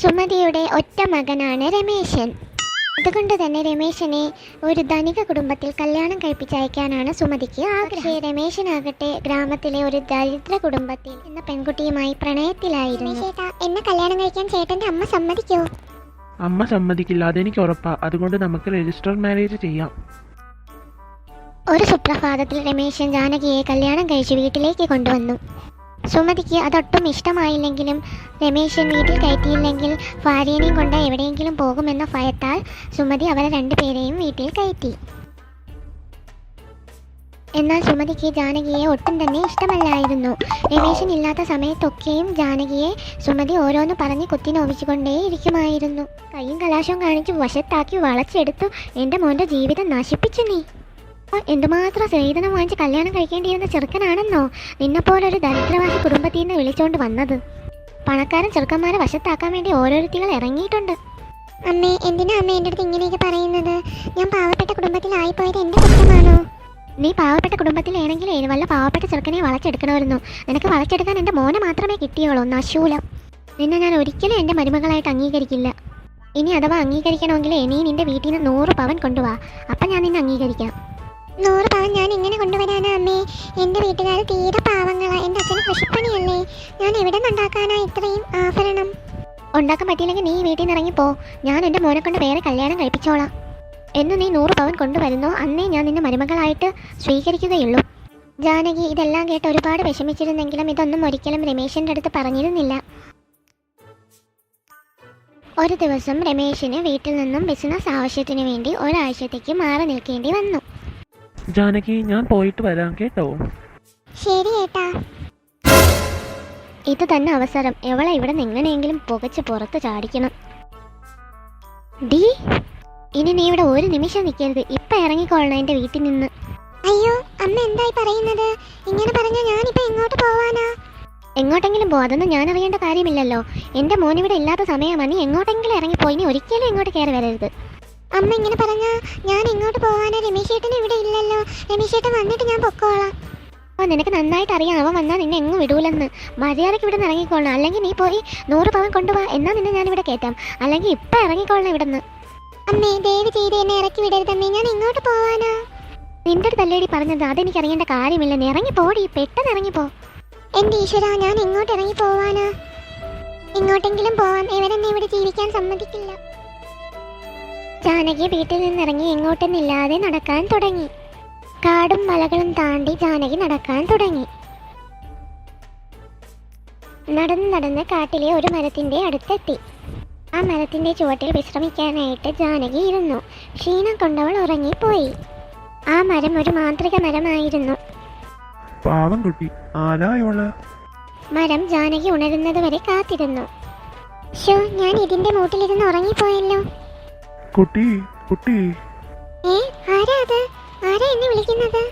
സുമതിയുടെ ഒറ്റ മകനാണ് രമേശൻ. അതുകൊണ്ട് തന്നെ രമേശനെ ഒരു ധനിക കുടുംബത്തിൽ കല്യാണം കഴിപ്പിച്ചയക്കാനാണ് സുമതിക്ക് ആഗ്രഹം. രമേശനാകട്ടെ ഗ്രാമത്തിലെ ഒരു ദരിദ്ര കുടുംബത്തിൽ എന്ന പെൺകുട്ടിയുമായി പ്രണയത്തിലായിരുന്നു. എന്നെ കല്യാണം കഴിക്കാൻ ചേട്ടന്റെ അമ്മ സമ്മതിക്കോ? അമ്മ സമ്മതിക്കില്ല അതെനിക്ക് ഉറപ്പാ. അതുകൊണ്ട് നമുക്ക് രജിസ്റ്റർ മാരേജ് ചെയ്യാം. ഒരു സുപ്രഭാതത്തിൽ രമേശൻ ജാനകിയെ കല്യാണം കഴിച്ച് വീട്ടിലേക്ക് കൊണ്ടുവന്നു. സുമതിക്ക് അതൊട്ടും ഇഷ്ടമായില്ലെങ്കിലും രമേശൻ വീട്ടിൽ കയറ്റിയില്ലെങ്കിൽ ഭാര്യനെയും കൊണ്ട് എവിടെയെങ്കിലും പോകുമെന്ന ഭയത്താൽ സുമതി അവരെ രണ്ടുപേരെയും വീട്ടിൽ കയറ്റി. എന്നാൽ സുമതിക്ക് ജാനകിയെ ഒട്ടും തന്നെ ഇഷ്ടമല്ലായിരുന്നു. രമേശൻ ഇല്ലാത്ത സമയത്തൊക്കെയും ജാനകിയെ സുമതി ഓരോന്ന് പറഞ്ഞ് കുത്തി നോവിച്ചുകൊണ്ടേ ഇരിക്കുമായിരുന്നു കൈയും കലാശവും കാണിച്ച് വശത്താക്കി വളച്ചെടുത്തു. എന്റെ മോന്റെ ജീവിതം നശിപ്പിച്ചു നീ. എന്തുമാത്രം സ്നേഹിതനം വാങ്ങിച്ച് കല്യാണം കഴിക്കേണ്ടിയിരുന്ന ചെറുക്കനാണെന്നോ നിന്നെപ്പോലൊരു ദരിദ്രവാസി കുടുംബത്തിൽ നിന്ന് വിളിച്ചോണ്ട് വന്നത്? പണക്കാരൻ ചെറുക്കന്മാരെ വശത്താക്കാൻ വേണ്ടി ഓരോരുത്തികൾ ഇറങ്ങിയിട്ടുണ്ട്. അമ്മേ എന്തിനാ അമ്മ എന്റെ അടുത്ത് ഇങ്ങനെയൊക്കെ പറയുന്നത്? ഞാൻ പാവപ്പെട്ട കുടുംബത്തിലായിപ്പോയത് എന്റെ കുറ്റമാണോ? നീ പാവപ്പെട്ട കുടുംബത്തിലാണെങ്കിൽ വല്ല പാവപ്പെട്ട ചെറുക്കനെ വളച്ചെടുക്കണമായിരുന്നു. നിനക്ക് വളച്ചെടുക്കാൻ എന്റെ മോനെ മാത്രമേ കിട്ടിയുള്ളൂ നശൂലം. നിന്നെ ഞാൻ ഒരിക്കലും എന്റെ മരുമകളായിട്ട് അംഗീകരിക്കില്ല. ഇനി അഥവാ അംഗീകരിക്കണമെങ്കിൽ ഇനി നിന്റെ വീട്ടിൽ നിന്ന് നൂറ് പവൻ കൊണ്ടുപോവാ അപ്പം ഞാൻ നിന്നെ അംഗീകരിക്കാം. നൂറ് പവൻ ഞാൻ എങ്ങനെ കൊണ്ടുവരാനാ അമ്മേ. എന്റെ വീട്ടുകാർ തീരെ പാവങ്ങളാ. എന്റെ അച്ഛന് കൃഷിപ്പണിയല്ലേ. ഞാൻ എവിടെ നിന്നുണ്ടാക്കാനാ ഇത്രയും ആഭരണം? ഉണ്ടാക്കാൻ പറ്റിയില്ലെങ്കിൽ നീ വീട്ടിൽ നിന്ന് ഇറങ്ങിപ്പോ. ഞാൻ എന്റെ മോനെ കൊണ്ട് വേറെ കല്യാണം കഴിപ്പിച്ചോളാം. എന്ന് നീ നൂറ് പവൻ കൊണ്ടുവരുന്നോ? അന്നേ ഞാൻ നിന്നെ മരുമകളായിട്ട് സ്വീകരിക്കുകയുള്ളൂ. ജാനകി ഇതെല്ലാം കേട്ട് ഒരുപാട് വിഷമിച്ചിരുന്നെങ്കിലും ഇതൊന്നും ഒരിക്കലും രമേശിന്റെ അടുത്ത് പറഞ്ഞിരുന്നില്ല. ഒരു ദിവസം രമേശിന് വീട്ടിൽ നിന്നും ബിസിനസ് ആവശ്യത്തിന് വേണ്ടി ഒരാഴ്ചത്തേക്ക് മാറി നിൽക്കേണ്ടി വന്നു. ജാനകി ഞാൻ പോയിട്ട് വരാം കേട്ടോ. ശരി ഏട്ടാ. ഇത് തന്നെ അവസരം. എവളെ ഇവിടെ നിന്ന് എങ്ങനെയെങ്കിലും പുകച്ച് പുറത്ത് ചാടിക്കണം. ഡി ഇനി നീ ഇവിടെ ഒരു നിമിഷം നിൽക്കരുത് ഇപ്പൊ ഇറങ്ങിക്കൊള്ളണം എന്റെ വീട്ടിൽ നിന്ന്. അയ്യോ അമ്മ എന്തായി പറയുന്നത്? ഇങ്ങനെ പറഞ്ഞാൽ ഞാനിപ്പോ എങ്ങോട്ട് പോവാനാ? എങ്ങോട്ടെങ്കിലും പോ. അതൊന്നും ഞാൻ അറിയേണ്ട കാര്യമില്ലല്ലോ. എന്റെ മോൻ ഇവിടെ ഇല്ലാത്ത സമയമാണ് നീ എങ്ങോട്ടെങ്കിലും ഇറങ്ങിപ്പോയി. നീ ഒരിക്കലും ഇങ്ങോട്ട് കയറി വരരുത്. അമ്മ ഇങ്ങനെ പറഞ്ഞാ ഞാൻ എങ്ങോട്ട് പോവാനാ? രമേശ് ചേട്ടൻ ഇവിടെ ഇല്ലല്ലോ. രമേശ് ചേട്ടൻ വന്നിട്ട് ഞാൻ പൊക്കോളാം. ഓ നിനക്ക് നന്നായിട്ട് അറിയാം. അവൻ വന്നാൽ നിന്നെ എങ്ങും വിടൂലെന്ന്. മര്യാദയ്ക്ക് ഇവിടെ നിന്ന് ഇറങ്ങിക്കോളണം അല്ലെങ്കിൽ നീ പോയി നൂറ് പവൻ കൊണ്ടുപോവാ എന്നാ നിന്നെ ഞാൻ ഇവിടെ കയറ്റാം അല്ലെങ്കിൽ ഇപ്പം ഇറങ്ങിക്കോളണം ഇവിടെ നിന്ന് അമ്മേ ദയവ് ചെയ്ത് എന്നെ ഇറക്കി വിടരുത് അമ്മേ. ഞാൻ എങ്ങോട്ട് പോവാനാ. നിന്റെ അടുത്തല്ലേടി പറഞ്ഞത് അതെനിക്ക് അറിയേണ്ട കാര്യമില്ല. നീ ഇറങ്ങി പോടി. പെട്ടെന്ന് ഇറങ്ങിപ്പോ എന്റെ ഈശ്വര ഞാൻ എങ്ങോട്ട് ഇറങ്ങി പോവാനാ. എങ്ങോട്ടെങ്കിലും പോവാം. ഇവരെന്നെ ഇവിടെ ജീവിക്കാൻ സമ്മതിക്കില്ല. ജാനകി വീട്ടിൽ നിന്നിറങ്ങി എങ്ങോട്ടെന്നില്ലാതെ നടക്കാൻ തുടങ്ങി. കാടും മലകളും താണ്ടി ജാനകി നടക്കാൻ തുടങ്ങി. നടന്ന് നടന്ന് കാട്ടിലെ ഒരു മരത്തിന്റെ അടുത്തെത്തി. ആ മരത്തിന്റെ ചുവട്ടിൽ വിശ്രമിക്കാനായിട്ട് ജാനകി ഇരുന്നു. ക്ഷീണം കൊണ്ടവൾ ഉറങ്ങിപ്പോയി. ആ മരം ഒരു മാന്ത്രിക മരമായിരുന്നു. പാവം കുട്ടി. ആരായോൾ മരം ജാനകി ഉണരുന്നത് വരെ കാത്തിരുന്നു. ഷോ ഞാൻ ഇതിന്റെ മൂട്ടിലിരുന്ന് ഉറങ്ങിപ്പോയല്ലോ. കുട്ടി കുട്ടി. ഏ ആരാ അത്? ആരാ എന്നെ വിളിക്കുന്നത്?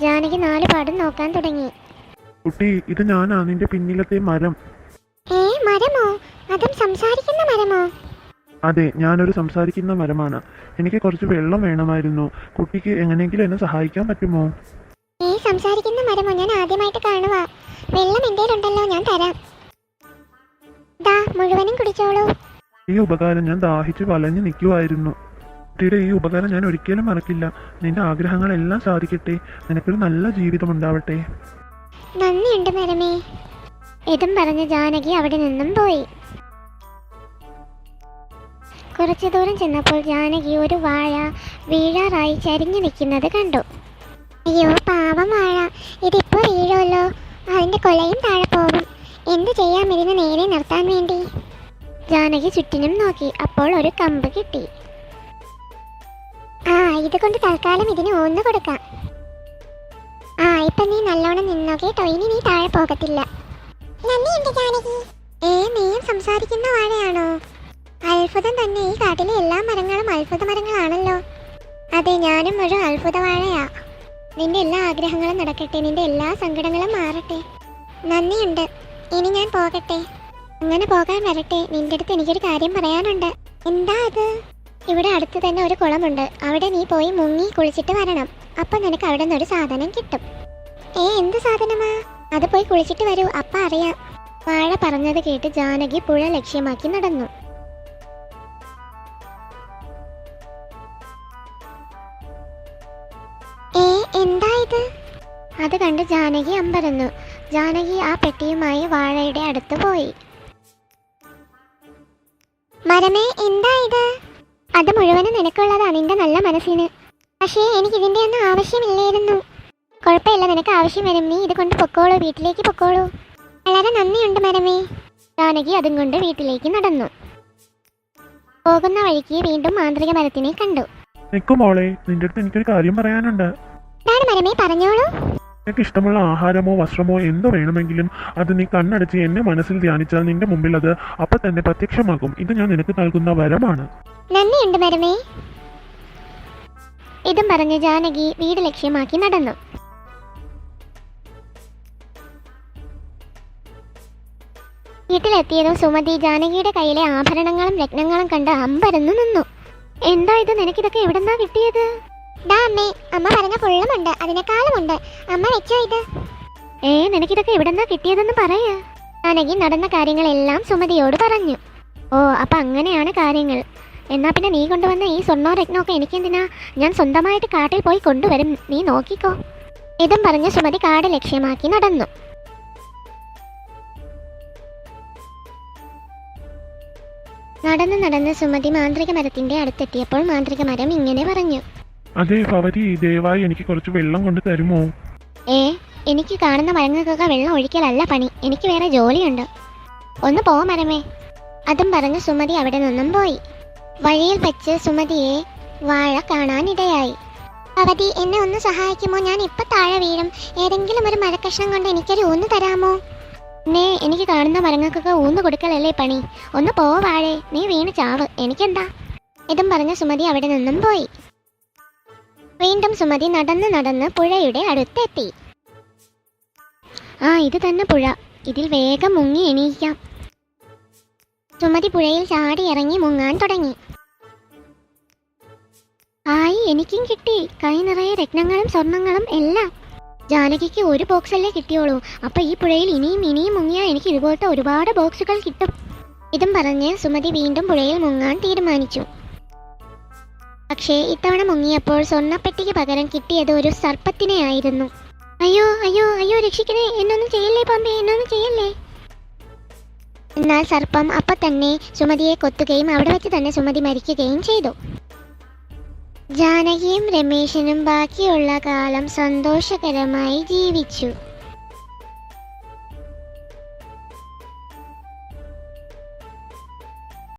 ജാനകി നാല് പാടും നോക്കാൻ തുടങ്ങി. കുട്ടി ഇത് ഞാനാ നിന്റെ പിന്നിലത്തെ മരം. ഏ മരമോ? അതും സംസാരിക്കുന്ന മരമോ? അതെ ഞാനൊരു സംസാരിക്കുന്ന മരമാണ്. എനിക്ക് കുറച്ച് വെള്ളം വേണമായിരുന്നു. കുട്ടിക്ക് എങ്ങനെയെങ്കിലും എന്നെ സഹായിക്കാൻ പറ്റുമോ? ഏ സംസാരിക്കുന്ന മരമോ? ഞാൻ ആദ്യമായിട്ട് കാണുക വെള്ളം എന്തേലുണ്ടല്ലോ ഞാൻ തരാം. ദാ മുഴുവനും കുടിച്ചോളൂ. ഈ ഉപകാരം ഞാൻ ദാഹിച്ച് വലഞ്ഞു നിൽക്കുമായിരുന്നു കുട്ടിയുടെ ഈ ഉപകാരം ഞാൻ ഒരിക്കലും മറക്കില്ല. നിന്റെ ആഗ്രഹങ്ങളെല്ലാം സാധിക്കട്ടെ. നിനക്കൊരു നല്ല ജീവിതം ഉണ്ടാവട്ടെ നന്ദിയുണ്ട് മരമേ ഇതും പറഞ്ഞ് ജാനകി അവിടെ നിന്നും പോയി. കുറച്ചു ദൂരം ചെന്നപ്പോൾ ജാനകി ഒരു വാഴ വീഴാറായി ചരിഞ്ഞു നിൽക്കുന്നത് കണ്ടു. അയ്യോ പാവം വാഴ. ഇതിപ്പോ വീഴുമല്ലോ അതിന്റെ കൊലയും താഴെ പോകും. എന്ത് ചെയ്യാം ഇതിന് നേരെ നിർത്താൻ വേണ്ടി? ജാനകി ചുറ്റിനും നോക്കി. അപ്പോൾ ഒരു കമ്പ് കിട്ടി. ആ ഇത് കൊണ്ട് തൽക്കാലം ഇതിന് ഒന്ന് കൊടുക്കാം. ആ ഇപ്പൊ നീ നല്ലോണം നിന്നോ കേട്ടോ ഇനി നീ താഴെ പോകത്തില്ല. നന്ദിയുണ്ട് ജാനകി. ഏ നീയും സംസാരിക്കുന്ന വാഴയാണോ? അത്ഭുതം തന്നെ. ഈ കാട്ടിലെ എല്ലാ മരങ്ങളും അത്ഭുത മരങ്ങളാണല്ലോ. അതെ ഞാനും ഒരു അത്ഭുത വാഴയാ. നിന്റെ എല്ലാ ആഗ്രഹങ്ങളും നടക്കട്ടെ. നിന്റെ എല്ലാ സങ്കടങ്ങളും മാറട്ടെ. നന്ദിയുണ്ട്. ഇനി ഞാൻ പോകട്ടെ. അങ്ങനെ പോകാൻ വരട്ടെ. നിന്റെ അടുത്ത് എനിക്കൊരു കാര്യം പറയാനുണ്ട്. എന്താ അത്? ഇവിടെ അടുത്ത് തന്നെ ഒരു കുളമുണ്ട്. അവിടെ നീ പോയി മുങ്ങി കുളിച്ചിട്ട് വരണം. അപ്പൊ നിനക്ക് അവിടെ നിന്ന് ഒരു സാധനം കിട്ടും. ഏ എന്ത് സാധനമാ? അത് പോയി കുളിച്ചിട്ട് വരൂ. അപ്പ അറിയാം. വാഴ പറഞ്ഞത് കേട്ട് ജാനകി പുഴ ലക്ഷ്യമാക്കി നടന്നു. ഏ എന്താ ഇത്? അത് കണ്ട് ജാനകി അമ്പരന്നു. ജാനകി ആ പെട്ടിയുമായി വാഴയുടെ അടുത്ത് പോയി. മരമേ എന്താ ഇത്? അത് മുഴുവനും നിനക്കുള്ളതാ നിന്റെ നല്ല മനസ്സിന്. പക്ഷേ എനിക്ക് ഇതിന്റെ ഒന്നും ആവശ്യമില്ലായിരുന്നു. കുഴപ്പമില്ല നിനക്ക് ആവശ്യം വരും. നീ ഇത് കൊണ്ട് പൊക്കോളൂ വീട്ടിലേക്ക് പൊക്കോളൂ. വളരെ നന്ദിയുണ്ട് മരമേ. ജാനകി അതും കൊണ്ട് വീട്ടിലേക്ക് നടന്നു. പോകുന്ന വഴിക്ക് വീണ്ടും മാന്ത്രിക മരത്തിനെ കണ്ടു. നിൽക്കും മോളെ നിന്റെ അടുത്ത് എനിക്കൊരു കാര്യം പറയാനുണ്ട്. മരമേ പറഞ്ഞോളൂ. നിനക്ക് ഇഷ്ടമുള്ള ആഹാരമോ വസ്ത്രമോ എന്ത് വേണമെങ്കിലും അത് നീ കണ്ണടച്ച് എന്നെ മനസ്സിൽ ധ്യാനിച്ചാൽ നിന്റെ മുമ്പിൽ അത് അപ്പൊ തന്നെ പ്രത്യക്ഷമാകും. ഇത് ഞാൻ നിനക്ക് നൽകുന്ന വരമാണ്. മരമേ. ഇതും പറഞ്ഞ് ജാനകി വീട് ലക്ഷ്യമാക്കി നടന്നു. വീട്ടിലെത്തിയതും സുമതി ജാനകിയുടെ കയ്യിലെ ആഭരണങ്ങളും രത്നങ്ങളും കണ്ട് അമ്പരന്നു നിന്നു. എന്താ ഇത്? നിനക്കിതൊക്കെ എവിടെന്നാ കിട്ടിയത്? അമ്മേ അമ്മ പറഞ്ഞ കൊള്ളമുണ്ട് അതിനേക്കാളുമുണ്ട്. അമ്മ വെച്ചോ ഇത്. ഏ നിനക്കിതൊക്കെ എവിടെന്നാ കിട്ടിയതെന്ന് പറയാ. ജാനകി നടന്ന കാര്യങ്ങളെല്ലാം സുമതിയോട് പറഞ്ഞു. ഓ അപ്പം അങ്ങനെയാണ് കാര്യങ്ങൾ. എന്നാ പിന്നെ നീ കൊണ്ടുവന്ന ഈ സ്വർണോ രത്നമൊക്കെ എനിക്കെന്തിനാ? ഞാൻ സ്വന്തമായിട്ട് കാട്ടിൽ പോയി കൊണ്ടുവരും. നീ നോക്കിക്കോ. ഇതും പറഞ്ഞ് സുമതി കാട് ലക്ഷ്യമാക്കി നടന്നു. നടന്ന് നടന്ന് സുമതി മാന്ത്രിക മരത്തിന്റെ അടുത്തെത്തിയപ്പോൾ മാന്ത്രിക മരം ഇങ്ങനെ പറഞ്ഞു. അതെ ഭവതി ദയവായി എനിക്ക് കുറച്ച് വെള്ളം കൊണ്ട് തരുമോ? ഏ എനിക്ക് കാണുന്ന മരങ്ങൾക്കൊക്കെ വെള്ളം ഒഴിക്കലല്ല പണി. എനിക്ക് വേറെ ജോലിയുണ്ട്. ഒന്ന് പോ മരമേ. അതും പറഞ്ഞ് സുമതി അവിടെ നിന്നും പോയി. വഴിയിൽ വെച്ച് സുമതിയെ വാഴ കാണാനിടയായി ഭവതി എന്നെ ഒന്ന് സഹായിക്കുമോ? ഞാൻ ഇപ്പൊ താഴെ വീഴും. ഏതെങ്കിലും ഒരു മരക്കഷ്ണം കൊണ്ട് എനിക്കൊരു ഊന്ന് തരാമോ? നേ എനിക്ക് കാണുന്ന മരങ്ങൾക്കൊക്കെ ഊന്ന് കൊടുക്കലല്ലേ പണി. ഒന്ന് പോ വാഴേ. നീ വീണ് ചാവ്. എനിക്കെന്താ? ഇതും പറഞ്ഞ സുമതി അവിടെ നിന്നും പോയി. വീണ്ടും സുമതി നടന്ന് നടന്ന് പുഴയുടെ അടുത്തെത്തി. ആ ഇത് തന്നെ പുഴ. ഇതിൽ വേഗം മുങ്ങി എണീക്കാം. സുമതി പുഴയിൽ ചാടി ഇറങ്ങി മുങ്ങാൻ തുടങ്ങി. ആയി എനിക്കും കിട്ടി. കൈ നിറയെ രത്നങ്ങളും സ്വർണങ്ങളും എല്ലാം. ജാനകിക്ക് ഒരു ബോക്സല്ലേ കിട്ടിയോളൂ. അപ്പൊ ഈ പുഴയിൽ ഇനിയും ഇനിയും മുങ്ങിയാൽ എനിക്ക് ഇതുപോലത്തെ ഒരുപാട് ബോക്സുകൾ കിട്ടും. ഇതും പറഞ്ഞ് സുമതി വീണ്ടും പുഴയിൽ മുങ്ങാൻ തീരുമാനിച്ചു. പക്ഷേ ഇത്തവണ മുങ്ങിയപ്പോൾ സ്വർണപ്പെട്ടിക്ക് പകരം കിട്ടിയത് ഒരു സർപ്പത്തിനെ ആയിരുന്നു അയ്യോ അയ്യോ അയ്യോ രക്ഷിക്കണേ എന്നൊന്നും ചെയ്യല്ലേ പമ്പേ എന്നൊന്നും ചെയ്യല്ലേ? എന്നാൽ സർപ്പം അപ്പൊ തന്നെ സുമതിയെ കൊത്തുകയും അവിടെ വെച്ച് തന്നെ സുമതി മരിക്കുകയും ചെയ്തു. ജാനകിയും രമേശനും ബാക്കിയുള്ള കാലം സന്തോഷകരമായി ജീവിച്ചു.